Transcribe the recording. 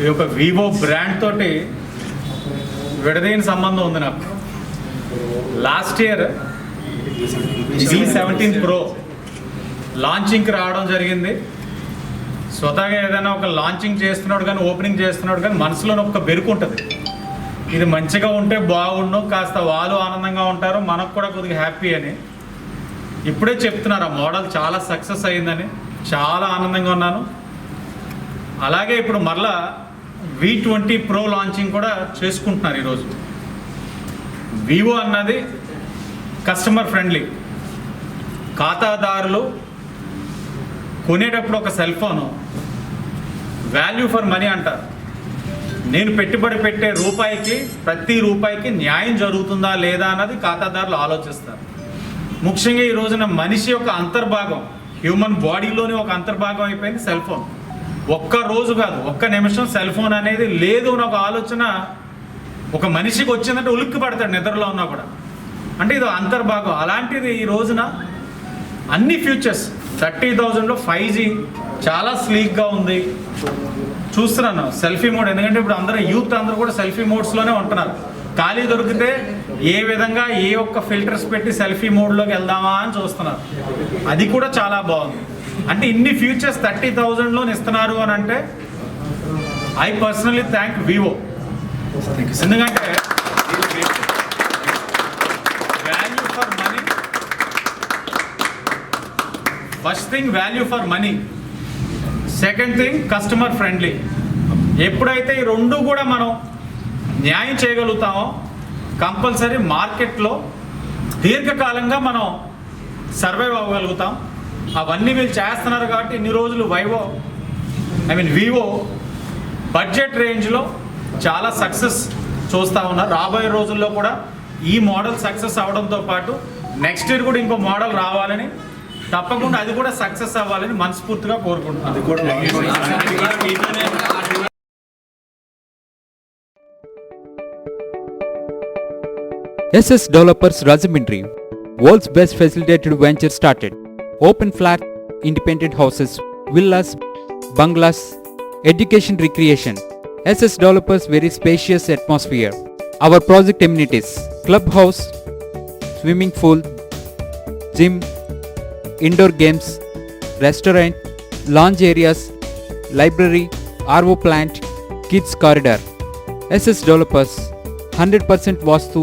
ఈ యొక్క Vivo brand తోటి విడదీని సంబంధం ఉంది నాకు. Last year G seventeen pro లాంచింగ్కి రావడం జరిగింది. స్వతహాగా ఏదైనా ఒక లాంచింగ్ చేస్తున్నాడు కానీ ఓపెనింగ్ చేస్తున్నాడు కానీ మనసులో ఒక బెరుకు ఉంటుంది. ఇది మంచిగా ఉంటే బాగుండు కాస్త వాళ్ళు ఆనందంగా ఉంటారు మనకు కూడా కొద్దిగా హ్యాపీ అని. ఇప్పుడే చెప్తున్నారు ఆ మోడల్ చాలా సక్సెస్ అయిందని. చాలా ఆనందంగా ఉన్నాను. అలాగే ఇప్పుడు మరలా వి ట్వంటీ ప్రో లాంచింగ్ కూడా చేసుకుంటున్నారు ఈరోజు. వివో అన్నది కస్టమర్ ఫ్రెండ్లీ ఖాతాదారులు కొనేటప్పుడు ఒక cell phone value for money అంటారు. నేను పెట్టుబడి పెట్టే రూపాయికి ప్రతి రూపాయికి న్యాయం జరుగుతుందా లేదా అన్నది ఖాతాదారులు ఆలోచిస్తారు. ముఖ్యంగా ఈ రోజున మనిషి యొక్క అంతర్భాగం హ్యూమన్ బాడీలోనే ఒక అంతర్భాగం అయిపోయింది సెల్ ఫోన్ ఒక్క రోజు కాదు ఒక్క నిమిషం సెల్ ఫోన్ అనేది లేదు అని ఒక ఆలోచన ఒక మనిషికి వచ్చిందంటే ఉలిక్కి పడతాడు నిద్రలో ఉన్నా కూడా. అంటే ఇది అంతర్భాగం. అలాంటిది ఈ రోజున అన్ని ఫ్యూచర్స్ థర్టీ థౌజండ్లో ఫైవ్ జీ చాలా స్లీక్గా ఉంది. చూస్తున్నాను సెల్ఫీ మోడ్. ఎందుకంటే ఇప్పుడు అందరూ యూత్ అందరూ కూడా సెల్ఫీ మోడ్స్లోనే ఉంటున్నారు. ఖాళీ దొరికితే ఏ విధంగా ఏ ఒక్క ఫిల్టర్స్ పెట్టి సెల్ఫీ మోడ్లోకి వెళ్దామా అని చూస్తున్నారు. అది కూడా చాలా బాగుంది. అంటే ఇన్ని ఫ్యూచర్స్ థర్టీ థౌజండ్లో ఇస్తున్నారు అని అంటే ఐ పర్సనలీ థ్యాంక్ వివో ఎందుకంటే value for money first thing value for money second thing customer friendly ఎప్పుడైతే ఈ రెండు కూడా మనం న్యాయం చేయగలుగుతామో కంపల్సరీ మార్కెట్లో దీర్ఘకాలంగా మనం సర్వైవ్ అవ్వగలుగుతాం. అవన్నీ వీళ్ళు చేస్తున్నారు కాబట్టి ఇన్ని రోజులు Vivo I mean Vivo budget రేంజ్లో చాలా సక్సెస్ చూస్తూ ఉన్నారు. రాబోయే రోజుల్లో కూడా ఈ మోడల్ సక్సెస్ అవడంతో పాటు నెక్స్ట్ ఇయర్ కూడా ఇంకో మోడల్ రావాలని తప్పకుండా అది కూడా సక్సెస్ అవ్వాలని మనస్ఫూర్తిగా కోరుకుంటున్నాను. SS Developers Rajamindri, world's best facilitated venture started. Open flat, independent houses, villas, bungalows, education recreation. SS Developers very spacious atmosphere. Our project amenities, clubhouse, swimming pool, gym, indoor games, restaurant, lounge areas, library, RO plant, kids corridor. SS Developers, 100% Vastu